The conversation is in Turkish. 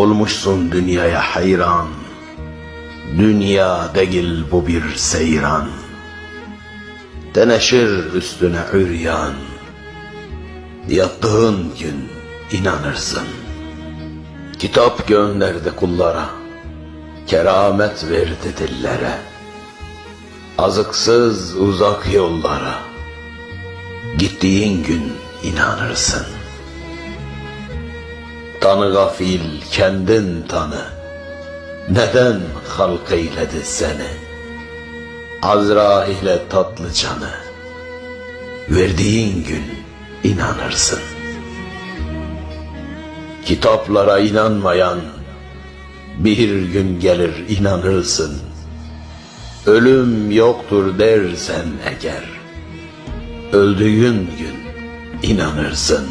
Olmuşsun dünyaya hayran. Dünya değil bu bir seyran. Teneşir üstüne üryan. Yattığın gün inanırsın. Kitap gönderdi kullara. Keramet verdi dillere. Azıksız uzak yollara. Gittiğin gün inanırsın. Tanı gafil kendin tanı. Neden halk eyledi seni? Azrail'e tatlı canı. Verdiğin gün inanırsın. Kitaplara inanmayan bir gün gelir inanırsın. Ölüm yoktur dersen eğer öldüğün gün inanırsın.